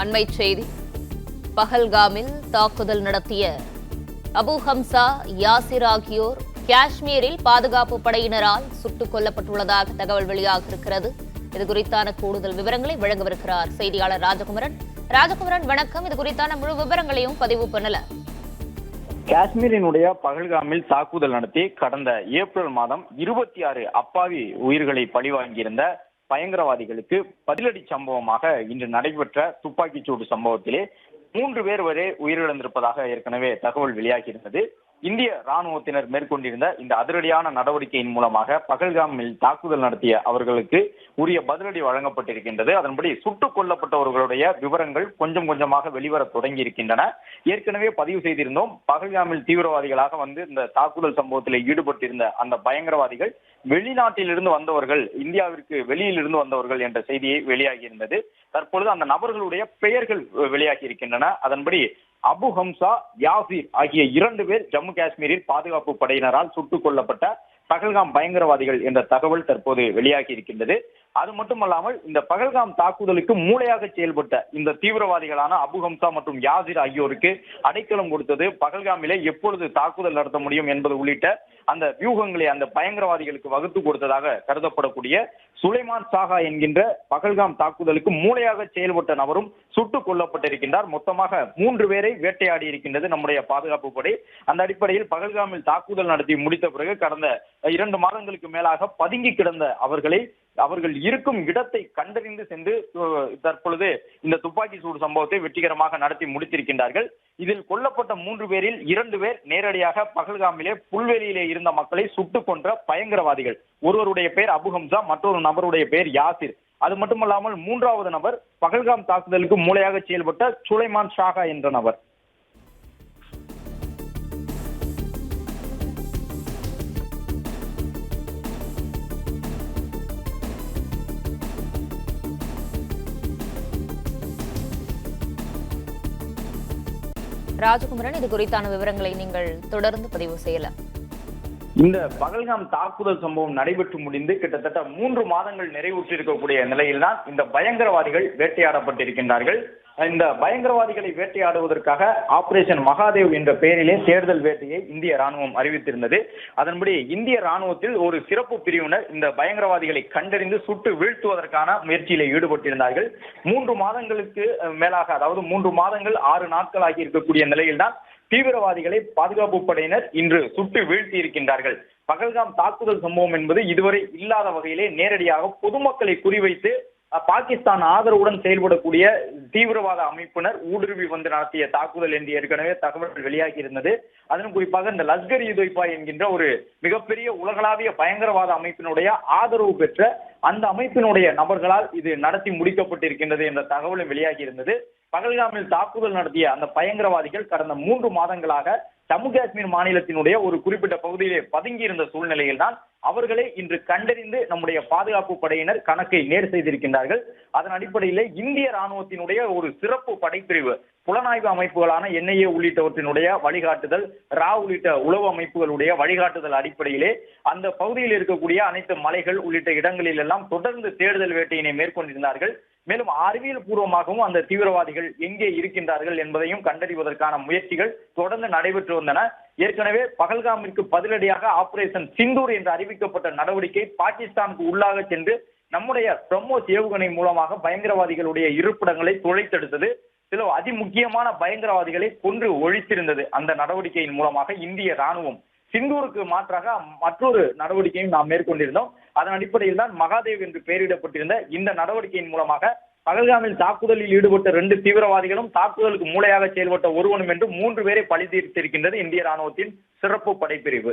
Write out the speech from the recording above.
அண்மை செய்தி. பஹல்காமில் தாக்குதல் நடத்திய அபு ஹம்சா யாசிர் ஆகியோர் காஷ்மீரில் பாதுகாப்பு படையினரால் சுட்டுக் கொல்லப்பட்டுள்ளதாக தகவல் வெளியாக இருக்கிறது. இது குறித்தான கூடுதல் விவரங்களை வழங்கவிருக்கிறார் செய்தியாளர் ராஜகுமரன். ராஜகுமரன் வணக்கம். இது குறித்தான முழு விவரங்களையும் பதிவு பண்ணல. காஷ்மீரினுடைய பகல்காமில் தாக்குதல் நடத்தி கடந்த ஏப்ரல் மாதம் இருபத்தி ஆறு அப்பாவி உயிர்களை பழிவாங்கியிருந்த பயங்கரவாதிகளுக்கு பதிலடி சம்பவமாக இன்று நடைபெற்ற துப்பாக்கிச்சூடு சம்பவத்திலே மூன்று பேர் வரை உயிரிழந்திருப்பதாக ஏற்கனவே தகவல் வெளியாகியிருந்தது இந்திய ராணுவத்தினர் மேற்கொண்டிருந்த இந்த அதிரடியான நடவடிக்கையின் மூலமாக பகல்காமில் தாக்குதல் நடத்திய அவர்களுக்கு உரிய பதிலடி வழங்கப்பட்டிருக்கின்றது. அதன்படி சுட்டுக் கொல்லப்பட்டவர்களுடைய விவரங்கள் கொஞ்சம் கொஞ்சமாக வெளிவர தொடங்கி இருக்கின்றன ஏற்கனவே பதிவு செய்திருந்தோம் பகல்காமில் தீவிரவாதிகளாக வந்து இந்த தாக்குதல் சம்பவத்தில் ஈடுபட்டிருந்த அந்த பயங்கரவாதிகள் வெளிநாட்டிலிருந்து வந்தவர்கள் இந்தியாவிற்கு வெளியிலிருந்து வந்தவர்கள் என்ற செய்தியை வெளியாகியிருந்தது. தற்பொழுது அந்த நபர்களுடைய பெயர்கள் வெளியாகி இருக்கின்றன அதன்படி அபு ஹம்சா யாசிர் ஆகிய இரண்டு பேர் ஜம்மு காஷ்மீரில் பாதுகாப்பு படையினரால் சுட்டுக் கொல்லப்பட்ட பகல்காம் பயங்கரவாதிகள் என்ற தகவல் தற்போது வெளியாகி இருக்கின்றது. அது மட்டுமல்லாமல் இந்த பகல்காம் தாக்குதலுக்கு மூளையாக செயல்பட்ட இந்த தீவிரவாதிகளான அபு ஹம்சா மற்றும் யாசிர் ஆகியோருக்கு அடைக்கலம் கொடுத்தது பகல்காமிலே எப்பொழுது தாக்குதல் நடத்த முடியும் என்பது உள்ளிட்ட அந்த வியூகங்களை அந்த பயங்கரவாதிகளுக்கு வகுத்து கொடுத்ததாக கருதப்படக்கூடிய சுலைமான் சாகா என்கின்ற பகல்காம் தாக்குதலுக்கு மூளையாக செயல்பட்ட நபரும் சுட்டுக் கொல்லப்பட்டிருக்கின்றார். மொத்தமாக மூன்று பேரை வேட்டையாடி இருக்கின்றது நம்முடைய பாதுகாப்பு படை. அந்த அடிப்படையில் பகல்காமில் தாக்குதல் நடத்தி முடித்த பிறகு கடந்த இரண்டு மாதங்களுக்கு மேலாக பதுங்கி கிடந்த அவர்களை அவர்கள் இருக்கும் இடத்தை கண்டறிந்து சென்று தற்பொழுது இந்த துப்பாக்கி சூடு சம்பவத்தை வெற்றிகரமாக நடத்தி முடித்திருக்கின்றார்கள். இதில் கொல்லப்பட்ட மூன்று பேரில் இரண்டு பேர் நேரடியாக பகல்காமிலே புல்வெளியிலே இருந்த மக்களை சுட்டுக் கொன்ற பயங்கரவாதிகள். ஒருவருடைய பெயர் அபுஹம்சா மற்றொரு நபருடைய பெயர் யாசிர். அது மட்டுமல்லாமல் மூன்றாவது நபர் பகல்காம் தாக்குதலுக்கு மூளையாக செயல்பட்ட சுலைமான் ஷாகா என்ற நபர். ராஜகுமரன் இது குறித்தான விவரங்களை நீங்கள் தொடர்ந்து பதிவு செய்யலாம். இந்த பகல்காம் தாக்குதல் சம்பவம் நடைபெற்று முடிந்து கிட்டத்தட்ட மூன்று மாதங்கள் நிறைவுற்றிருக்கக்கூடிய நிலையில்தான் இந்த பயங்கரவாதிகள் வேட்டையாடப்பட்டிருக்கின்றார்கள். இந்த பயங்கரவாதிகளை வேட்டையாடுவதற்காக ஆபரேஷன் மகாதேவ் என்ற பெயரிலே தேர்தல் வேட்டையை இந்திய ராணுவம் அறிவித்திருந்தது. அதன்படி இந்திய ராணுவத்தில் ஒரு சிறப்பு பிரிவினர் இந்த பயங்கரவாதிகளை கண்டறிந்து சுட்டு வீழ்த்துவதற்கான முயற்சியில ஈடுபட்டிருந்தார்கள். மூன்று மாதங்களுக்கு மேலாக அதாவது மூன்று மாதங்கள் ஆறு நாட்கள் ஆகி இருக்கக்கூடிய நிலையில்தான் தீவிரவாதிகளை பாதுகாப்பு படையினர் இன்று சுட்டு வீழ்த்தி இருக்கின்றார்கள். பகல்காம் தாக்குதல் சம்பவம் என்பது இதுவரை இல்லாத வகையிலே நேரடியாக பொதுமக்களை குறிவைத்து பாகிஸ்தான் ஆதரவுடன் செயல்படக்கூடிய தீவிரவாத அமைப்பினர் ஊடுருவி வந்து நடத்திய தாக்குதல் என்று ஏற்கனவே தகவல்கள் வெளியாகி இருந்தது அதன் குறிப்பாக இந்த லஷ்கர் இ தொய்பா என்கின்ற ஒரு மிகப்பெரிய உலகளாவிய பயங்கரவாத அமைப்பினுடைய ஆதரவு பெற்ற அந்த அமைப்பினுடைய நபர்களால் இது நடத்தி முடிக்கப்பட்டிருக்கின்றது என்ற தகவலும் வெளியாகி இருந்தது பகல்காமில் தாக்குதல் நடத்திய அந்த பயங்கரவாதிகள் கடந்த மூன்று மாதங்களாக ஜம்மு காஷ்மீர் மாநிலத்தினுடைய ஒரு குறிப்பிட்ட பகுதியிலே பதுங்கி இருந்த சூழ்நிலையில் தான் அவர்களை இன்று கண்டறிந்து நம்முடைய பாதுகாப்பு படையினர் கணக்கை நேர் செய்திருக்கின்றார்கள். அதன் அடிப்படையிலே இந்திய ராணுவத்தினுடைய ஒரு சிறப்பு படைப்பிரிவு புலனாய்வு அமைப்புகளான என்ஐஏ உள்ளிட்டவற்றினுடைய வழிகாட்டுதல் ரா உள்ளிட்ட உளவு அமைப்புகளுடைய வழிகாட்டுதல் அடிப்படையிலே அந்த பகுதியில் இருக்கக்கூடிய அனைத்து மலைகள் உள்ளிட்ட இடங்களில் எல்லாம் தொடர்ந்து தேடுதல் வேட்டையினை மேற்கொண்டிருந்தார்கள். மேலும் அறிவியல் பூர்வமாகவும் அந்த தீவிரவாதிகள் எங்கே இருக்கின்றார்கள் என்பதையும் கண்டறிவதற்கான முயற்சிகள் தொடர்ந்து நடைபெற்று வந்தன. ஏற்கனவே பகல்காமிற்கு பதிலடியாக ஆபரேஷன் சிந்தூர் என்று அறிவிக்கப்பட்ட நடவடிக்கை பாகிஸ்தானுக்கு உள்ளாக சென்று நம்முடைய பிரம்மோஸ் ஏவுகணை மூலமாக பயங்கரவாதிகளுடைய இருப்பிடங்களை துளைத்தெடுத்தது சில அதிமுக்கியமான பயங்கரவாதிகளை கொன்று ஒழித்திருந்தது. அந்த நடவடிக்கையின் மூலமாக இந்திய ராணுவம் சிந்தூருக்கு மாற்றாக மற்றொரு நடவடிக்கையும் நாம் மேற்கொண்டிருந்தோம். அதன் அடிப்படையில் தான் மகாதேவ் என்று பெயரிடப்பட்டிருந்த இந்த நடவடிக்கையின் மூலமாக பகல்காமில் தாக்குதலில் ஈடுபட்ட ரெண்டு தீவிரவாதிகளும் தாக்குதலுக்கு மூளையாக செயல்பட்ட ஒருவனும் என்று மூன்று பேரை பழி தீர்த்திருக்கின்றது இந்திய ராணுவத்தின் சிறப்பு படைப்பிரிவு.